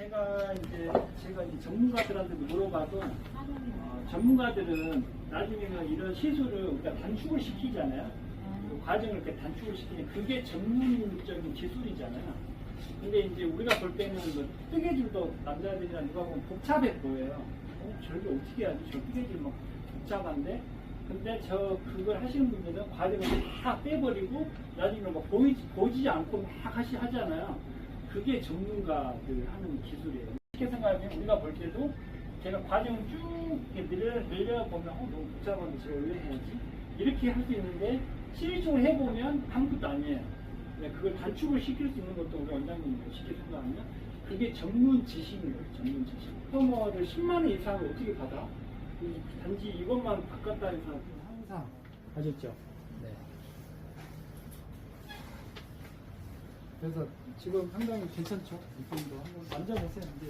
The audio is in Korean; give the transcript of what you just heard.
제가 이제 제가 이제 전문가들한테도 물어봐도 어, 전문가들은 나중에는 이런 시술을 우리가 단축을 시키잖아요. 그 과정을 이렇게 단축을 시키는 그게 전문적인 기술이잖아요. 근데 이제 우리가 볼 때는 뭐 뜨개질도 남자들이랑 누가 보면 복잡해 보여요. 어, 저게 어떻게 하지? 저 뜨개질 막 복잡한데? 근데 저 그걸 하시는 분들은 과정을 다 빼버리고 나중에 막 보이지, 보이지 않고 막 하시, 하잖아요. 그게 전문가들 하는 기술이에요. 쉽게 생각하면 우리가 볼 때도 제가 과정을 쭉 늘려, 늘려보면 어, 너무 복잡한데 제가 왜 해야지? 이렇게 할 수 있는데 실증을 해보면 아무것도 아니에요. 네, 그걸 단축을 시킬 수 있는 것도 우리 원장님이 쉽게 생각하면 그게 전문 지식인 거예요. 전문 지식. 커머를 10만 원 이상을 어떻게 받아? 이 단지 이것만 바꿨다 해서 항상 하셨죠? 네. 그래서 지금 상당히 괜찮죠? 이 정도 한번 만져보세요. 이제